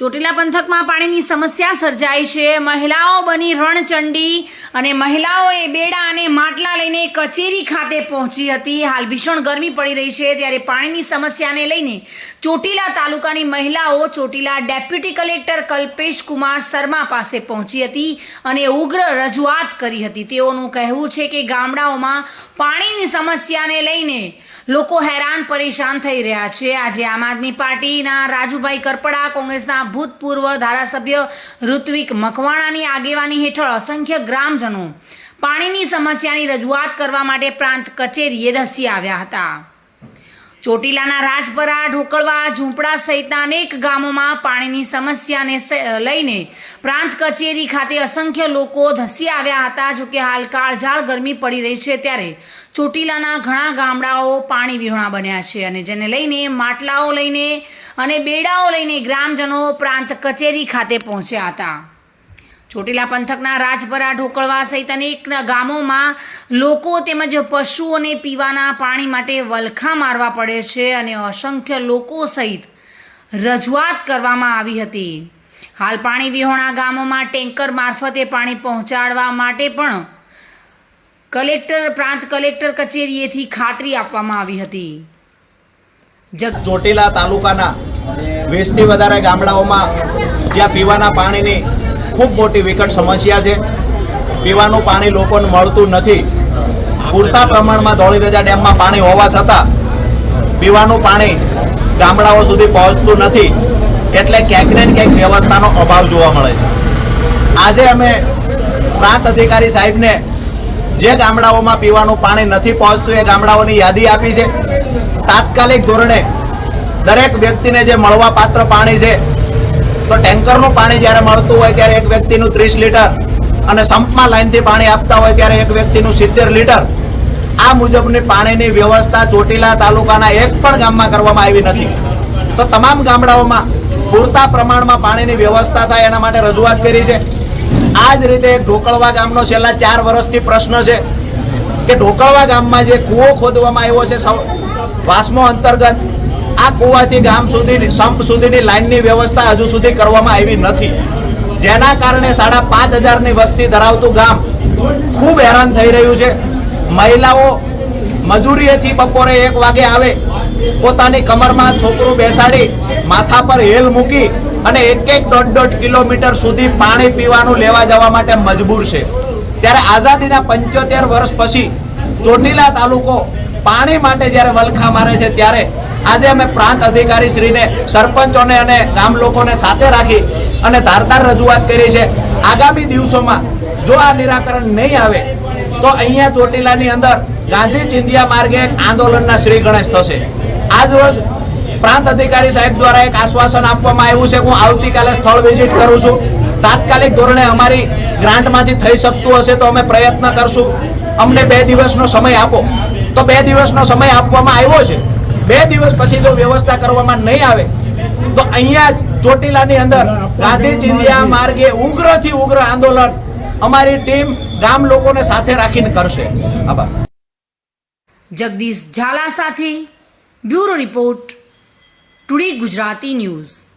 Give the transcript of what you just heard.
ચોટીલા પંથકમાં પાણીની સમસ્યા સર્જાઈ છે. મહિલાઓ બની રણચંડી અને મહિલાઓએ બેડા અને માટલા લઈને કચેરી ખાતે પહોંચી હતી. હાલ ભીષણ ગરમી પડી રહી છે. ત્યારે પાણીની સમસ્યાને લઈને ચોટીલા તાલુકાની મહિલાઓ ચોટીલા ડેપ્યુટી કલેક્ટર કલ્પેશ કુમાર શર્મા પાસે પહોંચી હતી અને ઉગ્ર રજૂઆત કરી હતી. તેઓનું કહેવું છે કે ગામડાઓમાં પાણીની સમસ્યાને લઈને લોકો હેરાન પરેશાન થઈ રહ્યા છે. આજે આમ આદમી પાર્ટીના રાજુભાઈ કરપડા કોંગ્રેસના ભૂતપૂર્વ ધારાસભ્ય ઋત્વિક મકવાણાની આગેવાની હેઠળ અસંખ્ય ગ્રામજનો પાણીની સમસ્યાની રજૂઆત કરવા માટે પ્રાંત કચેરીએ ધસી આવ્યા હતા. ચોટીલાના રાજપરા, ઢોકળવા, ઝૂંપડા સહિતના અનેક ગામોમાં પાણીની સમસ્યાને લઈને પ્રાંત કચેરી ખાતે અસંખ્ય લોકો ધસી આવ્યા હતા. જોકે હાલ કાળઝાળ ગરમી પડી રહી છે ત્યારે ચોટીલાના ઘણા ગામડાઓ પાણી વિહોણા બન્યા છે અને જેને લઈને માટલાઓ લઈને અને બેડાઓ લઈને ગ્રામજનો પ્રાંત કચેરી ખાતે પહોંચ્યા હતા. ચોટીલા પંથકના રાજપરા, ઢોકળવા સહિત અનેક ગામોમાં લોકો તેમજ પશુઓને પીવાના પાણી માટે વલખા મારવા પડે છે અને અસંખ્ય લોકો સહિત રજૂઆત કરવામાં આવી હતી. હાલ પાણી વિહોણા ગામોમાં ટેન્કર મારફતે પાણી પહોંચાડવા માટે પણ કલેક્ટર, પ્રાંત કલેક્ટર કચેરીએથી ખાતરી આપવામાં આવી હતી. જગ ચોટીલા તાલુકાના વીસથી વધારે ગામડાઓમાં જ્યાં પીવાના પાણીની ખૂબ મોટી વિકટ સમસ્યા છે. પીવાનું પાણી લોકોને મળતું નથી. પૂરતા પ્રમાણમાં ધોળીધજા ડેમમાં પાણી હોવા છતાં પીવાનું પાણી ગામડાઓ સુધી પહોંચતું નથી. એટલે ક્યાંક ને ક્યાંક વ્યવસ્થાનો અભાવ જોવા મળે છે. આજે અમે પ્રાંત અધિકારી સાહેબને જે ગામડાઓમાં પીવાનું પાણી નથી પહોંચતું, એ ગામડાઓની યાદી આપી છે. તાત્કાલિક ધોરણે દરેક વ્યક્તિને જે મળવા પાત્ર પાણી છે, તો ટેન્કરનું પાણી જ્યારે મળતું હોય ત્યારે એક વ્યક્તિનું ત્રીસ લીટર અને સંપમાં લાઈનથી પાણી આપતા હોય ત્યારે એક વ્યક્તિનું સિત્તેર લીટર. આ મુજબની પાણીની વ્યવસ્થા ચોટીલા તાલુકાના એક પણ ગામમાં કરવામાં આવી નથી. તો તમામ ગામડાઓમાં પૂરતા પ્રમાણમાં પાણીની વ્યવસ્થા થાય એના માટે રજૂઆત કરી છે. આ જ રીતે ઢોકળવા ગામનો છેલ્લા ચાર વર્ષથી પ્રશ્ન છે કે ઢોકળવા ગામમાં જે કૂવો ખોદવામાં આવ્યો છે વાસમો અંતર્ગત, આ કૂવાથી ગામ સુધી સંપ સુધીની લાઇનની વ્યવસ્થા હજુ સુધી કરવામાં આવી નથી. જેના કારણે સાડા પાંચ હજારની વસ્તી ધરાવતું ગામ ખૂબ હેરાન થઈ રહ્યું છે. મહિલાઓ મજૂરીએથી બપોરે એક વાગે આવે, પોતાની કમરમાં છોકરું બેસાડી, માથા પર હેલ મૂકી અને એક એક દોઢ દોઢ કિલોમીટર સુધી પાણી પીવાનું લેવા જવા માટે મજબૂર છે. ત્યારે આઝાદીના પંચોતેર વર્ષ પછી ચોટીલા તાલુકો પાણી માટે જ્યારે વલખા મારે છે, ત્યારે આજે અમે પ્રાંત અધિકારી શ્રીને, સરપંચોને અને ગામ લોકોને સાથે રાખી અને ધારદાર રજૂઆત કરી છે. આગામી દિવસોમાં જો આ નિરાકરણ નહીં આવે, તો અહીંયા ચોટીલાની અંદર ગાંધી ચિંધિયા માર્ગે આંદોલનના શ્રી ગણેશ થશે. આજ રોજ પ્રાંત અધિકારી સાહેબ દ્વારા એક આશ્વાસન આપવામાં આવ્યું છે. હું આવતીકાલે સ્થળ વિઝિટ કરું છું. તાત્કાલિક ધોરણે અમારી ગ્રાન્ટમાંથી થઈ શકતું હશે તો અમે પ્રયત્ન કરશું. અમને બે દિવસનો સમય આપો. તો બે દિવસનો સમય આપવામાં આવ્યો છે. બે દિવસ પછી જો વ્યવસ્થા કરવામાં નહીં આવે, તો અહીંયા જ ચોટીલાની અંદર ગાંધી માર્ગે ઉગ્રથી ઉગ્ર આંદોલન અમારી ટીમ ગામ લોકોને સાથે રાખીને કરશે. આભાર. જગદીશ ઝાલા સાથે bureau report today Gujarati news